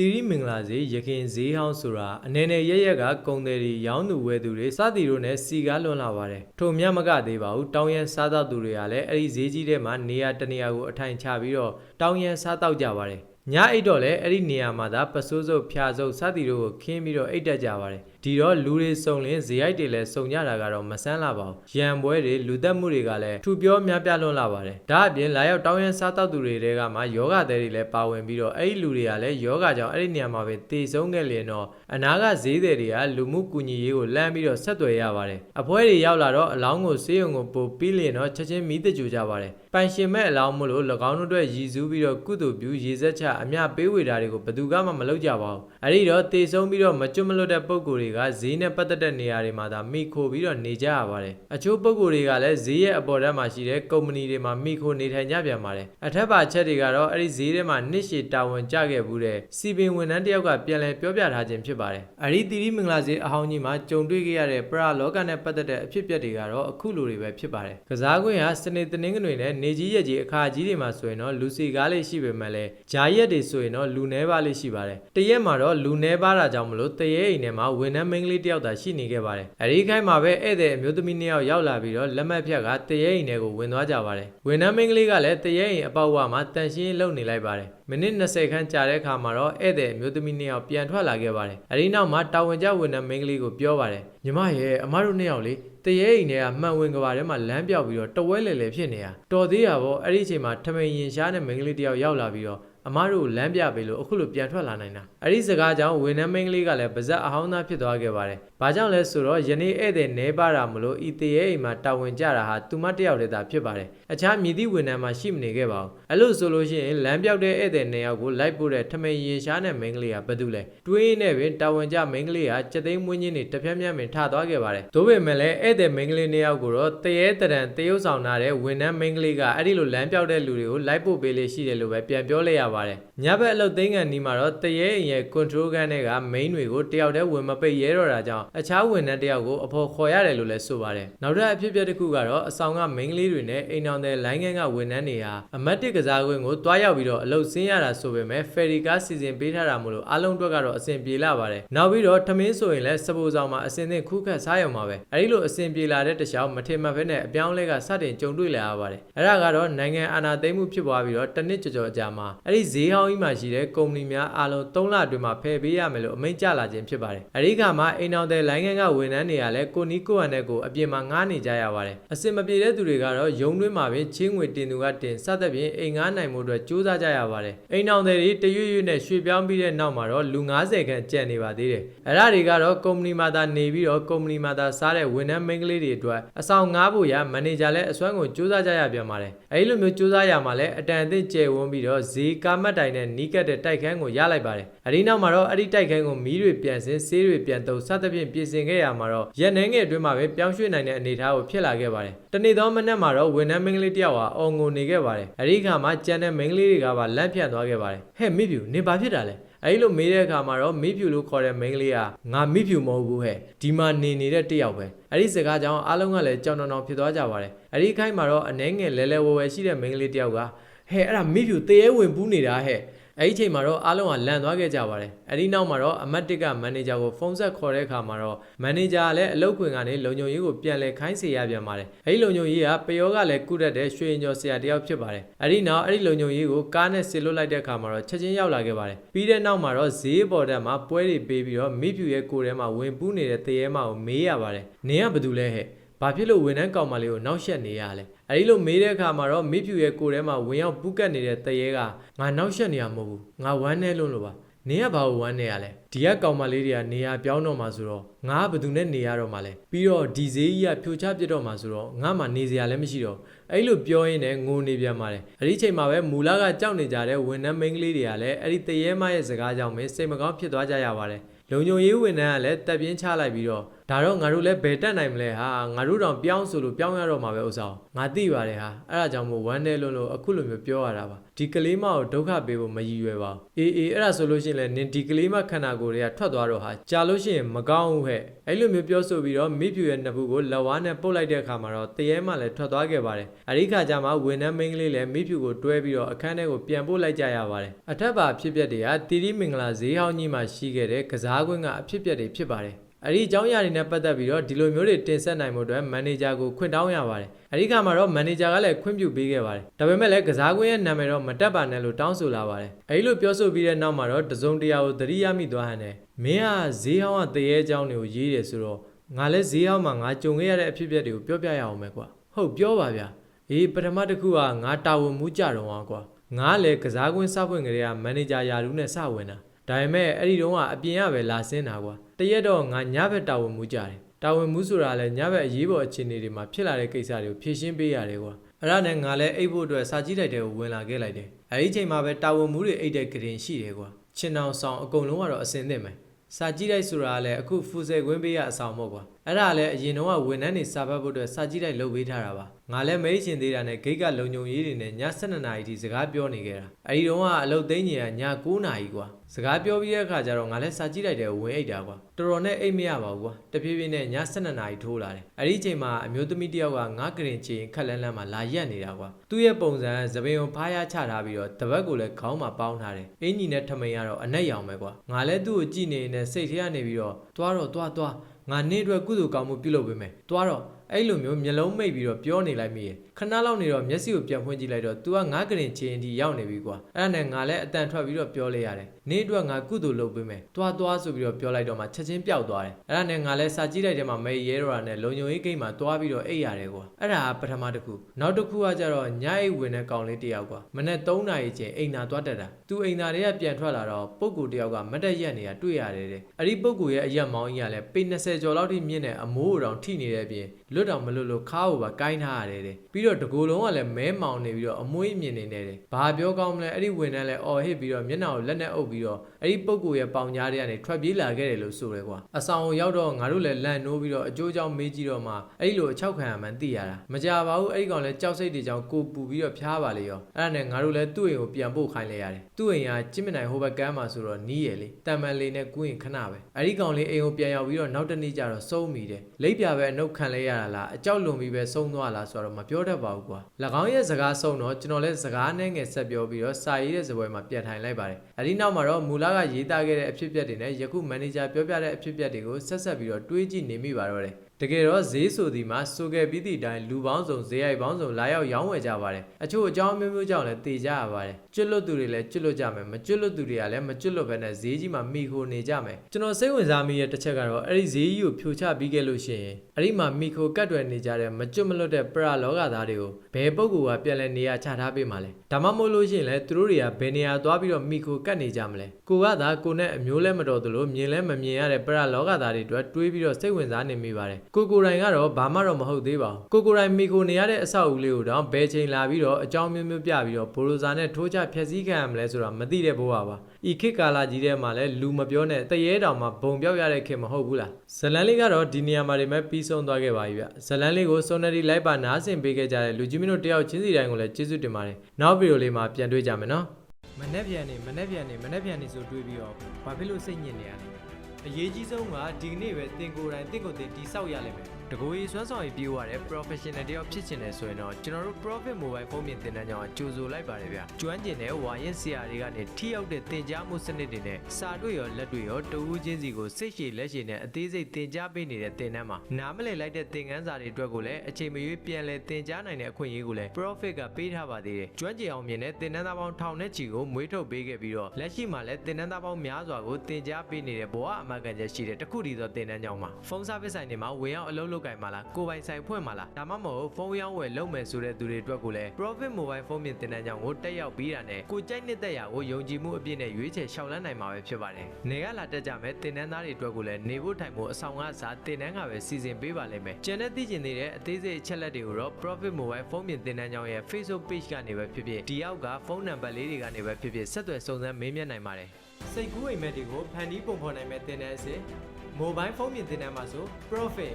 တီရီမင်္ဂလာဈေးရခင်ဈေးဟောင်းဆိုတာအနေနဲ့ရရက်ကကုံတယ်တွေရောင်းသူဝယ်သူတွေစသည်တို့နဲ့စီကားလွန်လာပါတယ်ထို့မြတ်မကသေးပါဘူးတောင်းရန်စားတော့သူတွေကလည်းအဲ့ဒီဈေးကြီးထဲမှာနေရာတစ်နေရာကိုအထိုင်ချပြီးတော့တောင်းရန်စားတော့ကြပါတယ် ညအိတ်တော့လည်းအဲ့ဒီနေရာမှာသာပစိုးစုပ်ဖြာစုပ်စသည်တို့ကိုခင်းပြီးတော့အိတ်တက်ကြပါတယ်ဒီတော့လူတွေစုံလင်းဇေယိုက်တွေလည်းစုံကြတာကတော့မဆန်းလာပါဘူးရံပွဲတွေလူသက်မှုတွေကလည်းထူပြောများပြားလွန်းလာပါတယ်ဒါအပြင်လာရောက်တောင်းရန်စားတော့သူတွေတဲကမှယောဂသည်တွေလည်းပါဝင်ပြီးတော့အဲ့ဒီလူတွေကလည်းယောဂကြောင့်အဲ့ဒီနေရာမှာပဲတည်ဆုံးခဲ့လျင်တော့အနာကဈေးသည်တွေကလူမှုကူညီရေးကိုလမ်းပြီးတော့ဆက်သွယ်ရပါတယ်အဖွဲတွေရောက်လာတော့အလောင်းကိုဆေးရုံကိုပို့ပြီးလျင်တော့ချက်ချင်းမီးတကြူကြပါတယ်ပိုင်ရှင်မဲ့အလောင်းမို့လို့၎င်းတို့အတွက်ရည်စူးပြီးတော့ကုသိုလ်ပြုရေစက်ချအမျှပေးဝေတာတွေကိုဘယ်သူကမှမလုပ်ကြပါဘူးအဲ့ဒီတော့တည်ဆုံးပြီးတော့မကျွတ်မလွတ်တဲ့ပုံကိုယ်တွေကဈေးနဲ့ပတ်သက်တဲ့နေရာတွေမှာသာမိခိုပြီးတော့နေကြရပါတယ်အချို့ပုံကိုယ်တွေကလည်းဈေးရဲ့အပေါ်ဓာတ်မှာရှိတဲ့ကုမ္ပဏီတွေမှာမိခိုနေထိုင်ကြပြန်ပါတယ်အထက်ပါချက်တွေကတော့အဲ့ဒီဈေးထဲမှာနှစ်ရှည်တာဝန်ကျခဲ့ဘူးတဲ့စီပင်ဝန်ထမ်းတစ်ယောက်ကပြန်လည်ပြောပြထားခြင်းဖြစ်ပါတယ်အဲ့ဒီတီရီမင်္ဂလာဈေးအဟောင်းကြီးမှာကြုံတွေ့ခဲ့ရတဲ့ပရလောကနဲ့ပတ်သက်တဲ့အဖြစ်အပျက်တွေကတော့အခုလိုတွေပဲဖြစ်ပါတယ်ကစားကွင်းဟာစနေတနင်္ဂနွေနဲ့နေကြီးရက်ကြီးအခါကြီးတွေမှာဆိုရင်တော့လူစီကားလေးရှိပေမဲ့လည်းဂျာရက်တွေဆိုရင်တော့လူနှဲပါလေးရှိပါတယ်တရက်မှာတော့လူနှဲပါတာကြောင့်မလို့တရဲအိမ်ထဲမှာဝန်ထမ်းမိန်းကလေးတစ်ယောက်သာရှိနေခဲ့ပါတယ်အဲဒီခိုင်းမှာပဲဧည့်သည်အမျိုးသမီးနှစ်ယောက်ရောက်လာပြီးတော့လက်မှတ်ဖြတ်ကတရဲအိမ်ထဲကိုဝင်သွားကြပါတယ်ဝန်ထမ်းမိန်းကလေးကလည်းတရဲအိမ်အပေါက်ဝမှာတန်ရှင်းလုပ်နေလိုက်ပါတယ်မိနစ်20ခန်းကြာတဲ့အခါမှာတော့ဧည့်သည်အမျိုးသမီးနှစ်ယောက်ပြန်ထွက်လာခဲ့ပါတယ်အဲဒီနောက်မှာတာဝန်ကျဝန်ထမ်းမိန်းကလေးကိုပြောပါတယ်ညီမရဲ့အမတို့နှစ်ယောက်လေတရဲအိမ်ထဲကမှန်ဝင်ကဘာထဲမှာလမ်းပြောက်ပြီးတော့တဝဲလေလေဖြစ်နေတာတော်သေးတာပေါ့အဲ့ဒီအချိန်မှာထမိန်ရင်ရှားတဲ့မိန်းကလေးတစ်ယောက်ရောက်လာပြီးတော့ အမားတို့လမ်းပြပေးလို့အခုလိုပြန်ထွက်လာနိုင်တာအဲ့ဒီစကားကြောင့်ဝန်ထမ်းမိန်းကလေးကလည်းပါဇက်အဟောင်းသားဖြစ်သွားခဲ့ပါတယ်။ဘာကြောင့်လဲဆိုတော့ယနေ့ဧည့်သည်နေပါတာမလို့ဤတရေအိမ်မှာတာဝန်ကျတာဟာသူမတယောက်တည်းသာဖြစ်ပါတယ်။အခြားမြည်သည့်ဝန်ထမ်းမှရှိမနေခဲ့ပါဘူး။အဲ့လိုဆိုလို့ရှိရင်လမ်းပြောက်တဲ့ဧည့်သည်နေယောက်ကိုလိုက်ပို့တဲ့ထမိန်ရင်ရှားတဲ့မိန်းကလေးကဘာတူလဲ။တွေးနဲ့ပင်တာဝန်ကျမိန်းကလေးကစက်သိမ်းမွင်းချင်းတွေတပြက်ပြက်ပင်ထသွားခဲ့ပါတယ်။သို့ပေမဲ့လည်းဧည့်သည်မိန်းကလေးနေယောက်ကိုတော့တရေတရံတရုပ်ဆောင်လာတဲ့ဝန်ထမ်းမိန်းကလေးကအဲ့ဒီလိုလမ်းပြောက်တဲ့လူတွေကိုလိုက်ပို့ပေးလေးရှိတယ်လို့ပဲပြန်ပြောလိုက်ရပါတယ်။ညဘက်အလုပ်သိမ်းကန်ဒီမှာတော့တရေအိမ်ရဲ့ control ကန်းတွေက main တွေကိုတယောက်တည်းဝင်မပိတ်ရဲတော့တာကြောင့်အခြားဝန်ထမ်းတယောက်ကိုအဖော်ခေါ်ရတယ်လို့လည်းဆိုပါတယ်။နောက်ထပ်အဖြစ်အပျက်တစ်ခုကတော့အဆောင်က main လေးတွေနဲ့အိမ်တော်တဲ့လိုင်းကန်းကဝန်ထမ်းတွေဟာအမတ်တစ်ကစားကွင်းကိုတွားရောက်ပြီးတော့အလုပ်ဆင်းရတာဆိုပေမဲ့ ferry ကားစီစဉ်ပေးထားတာမို့လို့အားလုံးအတွက်ကတော့အဆင်ပြေလာပါတယ်။နောက်ပြီးတော့ထမင်းဆိုရင်လည်းစပိုဆောင်မှာအဆင်သင့်ခုခတ်စားရုံပါပဲ။အဲဒီလိုအဆင်ပြေလာတဲ့တခြားမထင်မှတ်ဘဲနဲ့အပြောင်းလဲကစတင်ကြုံတွေ့လာရပါတယ်။အဲဒါကတော့နိုင်ငံအာဏာသိမ်းမှုဖြစ်ပွားပြီးတော့တစ်နှစ်ကျော်ကျော်အကြာမှာအဲ့ဒီဈေးဟောင်းကြီးမှာရှိတဲ့ကုမ္ပဏီများအားလုံး3လအတွင်းမှာဖယ်ပေးရမယ်လို့အမိန့်ကျလာခြင်းဖြစ်ပါတယ်။အဲဒီခါမှာအိမ်တော်တဲ့လိုင်းငန်းကဝန်ထမ်းတွေကလည်းကိုနီးကိုဟန်တဲ့ကိုအပြင်မှာငားနေကြရပါတယ်။အစင်မပြေတဲ့သူတွေကတော့ရုံတွင်းမှာပဲချင်းငွေတင်သူကတင်စသဖြင့်အိမ်ငားနိုင်မှုအတွက်စူးစမ်းကြရပါတယ်။အိမ်တော်တွေတရွရွနဲ့ရွှေ့ပြောင်းပြီးတဲ့နောက်မှာတော့လူ90ခန့်ကျန်နေပါသေးတယ်။အဲဒါတွေကတော့ကုမ္ပဏီမှာသာနေပြီးတော့ကုမ္ပဏီမှာသာစားတဲ့ဝန်ထမ်းမိန်းကလေးတွေအတွက်အဆောင်ငားဖို့ရမန်နေဂျာလည်းအစွမ်းကိုစူးစမ်းကြရပြန်ပါတယ်။အဲဒီလိုမျိုးစူးစမ်းရမှာလည်းအတန်အသင့်ကျယ်ဝန်းပြီးတော့ဈေးကားမတ်တိုင်နဲ့နီးကပ်တဲ့တိုက်ခန်းကိုရလိုက်ပါတယ်။အဲဒီနောက်မှာတော့အဲ့ဒီတိုက်ခန်းကိုမီးတွေပြန်ဆင်းဆေးတွေပြန်တုံစသဖြင့်ပြင်ဆင်ခဲ့ရမှာတော့ရက်နှင်းငယ်အတွင်းမှာပဲပြောင်းရွှေ့နိုင်တဲ့အနေအထားကိုဖြစ်လာခဲ့ပါတယ်။တနေ့သောမနက်မှာတော့ဝန်ထမ်းမိန်းကလေးတစ်ယောက်ဟာအော်ငိုနေခဲ့ပါတယ်။အဲဒီခါမှာကြံတဲ့မိန်းကလေးတွေကပါလန့်ဖြန့်သွားခဲ့ပါတယ်။ဟဲ့မိဖြူနေဘာဖြစ်တာလဲ။အဲဒီလိုမေးတဲ့အခါမှာတော့မိဖြူလို့ခေါ်တဲ့မိန်းကလေးကငါမိဖြူမဟုတ်ဘူးဟဲ့ဒီမှာနေနေတဲ့တစ်ယောက်ပဲအဲ့ဒီစကားကြောင့်အားလုံးကလည်းကြောင်တောင်တောင်ဖြစ်သွားကြပါတယ်အဲ့ဒီခိုင်းမှာတော့အနှဲငယ်လဲလဲဝဲဝဲရှိတဲ့မိန်းကလေးတစ်ယောက်က ဟဲ့အဲ့ဒါမိဖြူတရေဝင်ပူးနေတာဟဲ့အဲ့ဒီချိန်မှာတော့အားလုံးကလန့်သွားခဲ့ကြပါတယ်အဲ့ဒီနောက်မှာတော့အမတ်တစ်ကမန်နေဂျာကိုဖုန်းဆက်ခေါ်တဲ့အခါမှာတော့မန်နေဂျာကလည်းအလုပ်ခွင်ကနေလုံခြုံရေးကိုပြန်လဲခိုင်းစေရပြန်ပါတယ်အဲ့ဒီလုံခြုံရေးကပယောကလည်းကုတက်တဲ့ရွှေရင်ကျော်ဆရာတယောက်ဖြစ်ပါတယ်အဲ့ဒီနောက်အဲ့ဒီလုံခြုံရေးကိုကားနဲ့ဆစ်လွတ်လိုက်တဲ့အခါမှာတော့ချက်ချင်းရောက်လာခဲ့ပါတယ်ပြီးတဲ့နောက်မှာတော့ဈေးပေါ်တက်မှာပွဲတွေပေးပြီးတော့မိဖြူရဲ့ကိုယ်ထဲမှာဝင်ပူးနေတဲ့တရေမကိုမေးရပါတယ်နင်ကဘာတူလဲဟဲ့ ဘာဖြစ်လို့ဝန်ထမ်းကောင်မလေးကိုနောက်ဆက်နေရလဲအဲဒီလိုမေးတဲ့အခါမှာတော့မိဖြူရဲ့ကိုယ်ထဲမှာဝင်ရောက်ပူးကတ်နေတဲ့တရေကငါနောက်ဆက်နေရမဟုတ်ဘူးငါဝမ်းနေလို့လို့ပါနင်ကဘာကိုဝမ်းနေရလဲဒီကကောင်မလေးတွေကနေရာပြောင်းတော့မှာဆိုတော့ငါကဘယ်သူနဲ့နေရတော့မှာလဲပြီးတော့ဒီဈေးကြီးကဖြိုချပြစ်တော့မှာဆိုတော့ငါမှနေစရာလည်းမရှိတော့အဲ့လိုပြောရင်းနဲ့ငိုနေပြန်ပါတယ်အဲ့ဒီချိန်မှာပဲမူလကကြောက်နေကြတဲ့ဝန်ထမ်းမိန်းကလေးတွေကလည်းအဲ့ဒီတရေမရဲ့စကားကြောင့်ပဲစိတ်မကောင်းဖြစ်သွားကြရပါတယ် လုံညုံရေးဝန်ထမ်းကလည်းတက်ပြင်းချလိုက်ပြီးတော့ဒါတော့ငါတို့လည်းဘယ်တက်နိုင်မလဲဟာငါတို့တောင်ပြောင်းဆိုလို့ပြောင်းရတော့မှာပဲဥစ္စာငါသိပါတယ်ဟာအဲ့ဒါကြောင့်မို့ဝမ်းနေလွန်းလို့အခုလိုမျိုးပြောရတာပါဒီကလေးမကိုဒုက္ခပေးဖို့မရည်ရွယ်ပါဘူးအေးအေးအဲ့ဒါဆိုလို့ရှိရင်လည်းနင်ဒီကလေးမခန္ဓာကိုယ်တွေကထွက်သွားတော့ဟာကြာလို့ရှိရင်မကောင်းဘူးဟဲ့အဲ့လိုမျိုးပြောဆိုပြီးတော့မိဖြူရဲ့နှစ်ဖူးကိုလက်ဝါးနဲ့ပုတ်လိုက်တဲ့အခါမှာတော့တရေမှလည်းထွက်သွားခဲ့ပါတယ်အဲ့ဒီခါကျမှဝန်ထမ်းမင်းကလေးလည်းမိဖြူကိုတွဲပြီးတော့အခန်းထဲကိုပြန်ပို့လိုက်ကြရပါတယ်အထက်ပါဖြစ်ပျက်တွေကတီတီမင်္ဂလာဈေးဟောင်းကြီးမှာရှိခဲ့တဲ့ကစားကွင်းကအဖြစ်ပျက်တွေဖြစ်ပါတယ်အဲ့ဒီအကြောင်းအရာတွေနဲ့ပတ်သက်ပြီးတော့ဒီလိုမျိုးတွေတင်ဆက်နိုင်မှုအတွက်မန်နေဂျာကိုခွင့်တောင်းရပါတယ်။အဲ့ဒီခါမှာတော့မန်နေဂျာကလည်းခွင့်ပြုပေးခဲ့ပါတယ်။ဒါပေမဲ့လည်းကစားကွင်းရဲ့နာမည်တော့မတက်ပါနဲ့လို့တောင်းဆိုလာပါတယ်။အဲ့ဒီလိုပြောဆိုပြီးတဲ့နောက်မှာတော့တစုံတရာကိုသတိရမိသွားဟန်နဲ့မင်းကဈေးဟောင်းကတရေအကြောင်းတွေကိုရေးတယ်ဆိုတော့ငါလည်းဈေးဟောင်းမှာငါကြုံခဲ့ရတဲ့အဖြစ်အပျက်တွေကိုပြောပြရအောင်ပဲကွာ။ဟုတ်ပြောပါဗျာ။အေးပထမတစ်ခုကငါတာဝန်မူးကြတော့အောင်ကွာ။ငါလည်းကစားကွင်းစဖွင့်ကလေးကမန်နေဂျာယာလူနဲ့စဝင်တာ။ ဒါပေမဲ့အဲ့ဒီတုန်းကအပြင်ကပဲလာဆင်းတာကွာတရက်တော့ငါညဘက်တာဝန်မူကြတယ်တာဝန်မူဆိုတာလည်းညဘက်အရေးပေါ်အခြေအနေတွေမှာဖြစ်လာတဲ့ကိစ္စတွေကိုဖြေရှင်းပေးရတယ်ကွာအဲ့ဒါနဲ့ငါလည်းအိတ်ဖို့အတွက်စာကြည့်လိုက်တဲ့ကိုဝင်လာခဲ့လိုက်တယ်အဲ့ဒီချိန်မှာပဲတာဝန်မူတွေအိတ်တဲ့ကရင်ရှိတယ်ကွာချင်းအောင်ဆောင်အကုန်လုံးကတော့အစင်သင့်မယ်စာကြည့်လိုက်ဆိုတာကလည်းအခုဖူဆယ်ခွင်းပေးရအဆောင်မဟုတ်ကွာအဲ့ဒါလည်းအရင်တော့ဝန်ထမ်းတွေစာဖတ်ဖို့အတွက်စာကြည့်လိုက်လုပ်ပေးထားတာပါငါလည်းမဲချင်သေးတာနဲ့ဂိတ်ကလုံညုံရေးတွေနဲ့ည7နာရီထိစကားပြောနေခဲ့တာအဲ့ဒီတော့ကအလုပ်သိမ်းကြီးကည9နာရီကွာ စကားပြောပြီးတဲ့အခါကျတော့ငါလည်းစာကြည့်လိုက်တယ်ဝင်အိတ်တာကွာတော်တော်နဲ့အိတ်မရပါဘူးကွာတဖြည်းဖြည်းနဲ့ည7နာရီထိုးလာတယ်အဲ့ဒီချိန်မှာအမျိုးသမီးတစ်ယောက်ကငါကရင်ချင်ခက်လန်းလန်းမှာလာရက်နေတာကွာသူ့ရဲ့ပုံစံသပင်ကိုဖားရချထားပြီးတော့တပတ်ကိုလည်းခေါင်းမှာပေါင်းထားတယ်အင်ကြီးနဲ့ထမိန်ကတော့အနက်ရောင်ပဲကွာငါလည်းသူ့ကိုကြည့်နေနေစိတ်ထဲကနေပြီးတော့သွားတော့သွားသွားငါနေ့အတွက်ကုသိုလ်ကောင်းမှုပြုလုပ်ပေးမယ်သွားတော့အဲ့လိုမျိုးမျက်လုံးမိတ်ပြီးတော့ပြောနေလိုက်မိရခဏလောက်နေတော့မျက်စိကိုပြန်ဖွင့်ကြည့်လိုက်တော့ तू ကငါးကရင်ချင်းတီရောက်နေပြီကွာအဲ့ဒါနဲ့ငါလည်းအတန်ထွက်ပြီးတော့ပြောလိုက်ရတယ်နေ့အတွက်ငါကုသိုလ်လုပ်ပေးမယ်တွားတွားဆိုပြီးတော့ပြောလိုက်တော့မှချက်ချင်းပျောက်သွားတယ်အဲ့ဒါနဲ့ငါလည်းစာကြည့်လိုက်တဲ့မှာမေရဲတော့တာနဲ့လုံညုံရေးဂိမ်းမှာတွားပြီးတော့အိတ်ရတယ်ကွာအဲ့ဒါကပထမတစ်ခုနောက်တစ်ခုကကျတော့ညအိတ်ဝင်တဲ့ကောင်လေးတယောက်ကွာမနေ့3နာရီချင်းအိမ်သာတွားတက်တာ तू အိမ်သာတွေကပြန်ထွက်လာတော့ပုပ်ကူတယောက်ကမတ်တက်ရက်နေတာတွေ့ရတယ်တဲ့အဲ့ဒီပုပ်ကူရဲ့အရက်မောင်းကြီးကလည်းပေ20ကျော်လောက်ထိမြင့်တဲ့အမိုးတောင်ထိနေတဲ့အပြင်လွတ်တောင်မလွတ်လို့ခါ့ကိုပါကိုင်းထားရတယ်တဲ့ပြီးတော့တကူလုံးကလည်းမဲမောင်နေပြီးတော့အမွှေးမြင်နေနေတယ်ဘာပြောကောင်းမလဲအဲ့ဒီဝင်တန်းလဲအော်ဟစ်ပြီးတော့မျက်နှာကိုလက်နဲ့အုပ်ပြီးတော့အဲ့ဒီပုပ်ကူရဲ့ပေါင်ကြားတွေကနေထွက်ပြေးလာခဲ့တယ်လို့ဆိုတယ်ကွာအဆောင်ကိုရောက်တော့ငါတို့လည်းလန့်နိုးပြီးတော့အကျိုးကြောင့်မေးကြည့်တော့မှအဲ့ဒီလိုအချောက်ခံရမှန်းသိရတာမကြပါဘူးအဲ့ဒီကောင်လည်းကြောက်စိတ်တွေကြောင့်ကိုပူပြီးတော့ဖျားပါလေရောအဲ့ဒါနဲ့ငါတို့လည်းသူ့အိမ်ကိုပြန်ပို့ခိုင်းလိုက်ရတယ်သူ့အိမ်ကကျင့်မနိုင်ဟိုဘက်ကမ်းမှာဆိုတော့နီးရလေတံမန်လေးနဲ့ကူးရင်ခဏပဲအဲ့ဒီကောင်လေးအိမ်ကိုပြန်ရောက်ပြီးတော့နောက်တစ်နေ့ကျတော့ဆုံးမိတယ်လိပ်ပြပဲအနှုတ်ခံလဲရတာလားအကြောက်လွန်ပြီးပဲဆုံးသွားလားဆိုတော့မပြောတတ်ပါဘူးကွာ၎င်းရဲ့စကားဆုံးတော့ကျွန်တော်လည်းစကားနဲ့ငယ်ဆက်ပြောပြီးတော့စာရေးတဲ့ဇပွဲမှာပြန်ထိုင်လိုက်ပါတယ်အဲဒီနောက်မှာတော့မူလကရေးသားခဲ့တဲ့အဖြစ်အပျက်တွေနဲ့ယခုမန်နေဂျာပြောပြတဲ့အဖြစ်အပျက်တွေကိုဆက်ဆက်ပြီးတော့တွေးကြည့်နေမိပါတော့တယ် တကယ်တော့ဈေးဆိုဒီမှာဆိုခဲ့ပြီးသည့်အတိုင်းလူပေါင်းစုံဈေးရိုက်ပေါင်းစုံလာရောက်ရောင်းဝယ်ကြပါတယ်အချို့အကြောင်းမျိုးမျိုးကြောင့်လည်းတည်ကြရပါတယ်ကျွတ်လွတ်သူတွေလည်းကျွတ်လွတ်ကြမယ်မကျွတ်လွတ်သူတွေကလည်းမကျွတ်လွတ်ဘဲနဲ့ဈေးကြီးမှာမိခိုနေကြမယ်ကျွန်တော်စိတ်ဝင်စားမိတဲ့တစ်ချက်ကတော့အဲ့ဒီဈေးကြီးကိုဖြိုချပြီးခဲ့လို့ရှိရင်အဲ့ဒီမှာမိခိုကတ်တွယ်နေကြတဲ့မကျွတ်မလွတ်တဲ့ပရလောကသားတွေကိုဘယ်ပုဂ္ဂိုလ်ကပြန်လဲနေရာချထားပေးမှာလဲဒါမှမဟုတ်လို့ရှိရင်လည်းသူတို့တွေကဘယ်နေရာသွားပြီးတော့မိခိုကတ်နေကြမလဲကိုကသာကိုနဲ့အမျိုးလဲမတော်သလိုမြင်လဲမမြင်ရတဲ့ပရလောကသားတွေအတွက်တွေးပြီးတော့စိတ်ဝင်စားနေမိပါတယ်ကိုကိုတိုင်ကတော့ဘာမှတော့မဟုတ်သေးပါဘူးကိုကိုတိုင်မိခိုနေရတဲ့အဆောက်အဦလေးကိုတော့ဘယ်ချိန်လာပြီးတော့အကြောင်းမျိုးမျိုးပြပြီးတော့ဘိုလိုဇာနဲ့ထိုးချဖျက်ဆီးခံရမလဲဆိုတာမသိတဲ့ဘိုးပါပါဤခေတ်ကာလကြီးထဲမှာလဲလူမပြောနဲ့တရေတောင်မှဘုံပြောက်ရတဲ့ခေတ်မဟုတ်ဘူးလားဇလန်လေးကတော့ဒီနေရာမှာနေမဲ့ပြီးဆုံးသွားခဲ့ပါပြီဗျဇလန်လေးကိုစုံနရီလိုက်ပါနားဆင်ပေးခဲ့ကြတဲ့လူကြီးမင်းတို့တယောက်ချင်းစီတိုင်းကိုလည်းကျေးဇူးတင်ပါတယ်နောက်ဗီဒီယိုလေးမှာပြန်တွေ့ကြမယ်နော်မနေ့ပြန်နေမနေ့ပြန်နေမနေ့ပြန်နေဆိုတွေးပြီးတော့ဘာဖြစ်လို့စိတ်ညစ်နေရလဲ အရေးကြီးဆုံးကဒီကနေ့ပဲတင်ကိုယ်တိုင်တင့်ကိုယ်တင်တိဆောက်ရလိမ့်မယ် တကူရေးစွမ်းဆောင်ရေးပြေးရတဲ့ professional တယောက်ဖြစ်ချင်တယ်ဆိုရင်တော့ကျွန်တော်တို့ Profit Mobile ဖုန်းမြင်သင်တန်းကြောင့်ကြိုဆိုလိုက်ပါတယ်ဗျကျွမ်းကျင်တဲ့ဝါရင်ဆရာတွေကနေထိရောက်တဲ့သင်ကြားမှုစနစ်တွေနဲ့စာတွေ့ရောလက်တွေ့ရောတဦးချင်းစီကိုစိတ်ရှည်လက်ရှည်နဲ့အသေးစိတ်သင်ကြားပေးနေတဲ့သင်တန်းမှာနားမလည်လိုက်တဲ့သင်ခန်းစာတွေအတွက်ကိုလည်းအချိန်မရွေးပြန်လည်သင်ကြားနိုင်တဲ့အခွင့်အရေးကိုလည်း Profit ကပေးထားပါသေးတယ်ကျွမ်းကျင်အောင်မြင်တဲ့သင်တန်းသားပေါင်းထောင်နဲ့ချီကိုမွေးထုတ်ပေးခဲ့ပြီးတော့လက်ရှိမှာလည်းသင်တန်းသားပေါင်းများစွာကိုသင်ကြားပေးနေတဲ့ဘဝအမှန်ကန်ချက်ရှိတဲ့တခုတည်းသောသင်တန်းကြောင့်မှာဖုန်း service ဆိုင်တွေမှာဝင်ရောက်အလုပ်လုပ်လုပ်ကင်မှာလားကိုယ်ပိုင်ဆိုင်ဖွင့်မှာလားဒါမှမဟုတ်ဖုန်းရောင်းဝယ်လုပ်မယ်ဆိုတဲ့သူတွေအတွက်ကိုလည်း Profit Mobile ဖုန်းမြင့်တင်တဲ့ကြောင်ကိုတက်ရောက်ပြီးတာနဲ့ကိုကြိုက်နှစ်သက်ရာကိုယုံကြည်မှုအပြည့်နဲ့ရွေးချယ်ရှောက်လန်းနိုင်မှာပဲဖြစ်ပါတယ်။နေကလာတက်ကြမဲ့တင်နန်းသားတွေအတွက်ကိုလည်းနေဖို့ထိုင်ဖို့အဆောင်ကစားတင်နန်းကပဲစီစဉ်ပေးပါလိမ့်မယ်။ကျန်တဲ့သိကျင်နေတဲ့အသေးစိတ်အချက်လက်တွေကိုတော့ Profit Mobile ဖုန်းမြင့်တင်နန်းကြောင်ရဲ့ Facebook Page ကနေပဲဖြစ်ဖြစ်ဒီအောက်ကဖုန်းနံပါတ်လေးတွေကနေပဲဖြစ်ဖြစ်ဆက်သွယ်စုံစမ်းမေးမြန်းနိုင်ပါတယ်။စိတ်ကူးအိမ်မက်တွေကိုဖန်တီးပုံဖော်နိုင်မဲ့တင်နန်းအစစ် Mobile ဖုန်းမြင့်တင်နန်းမှာဆို Profit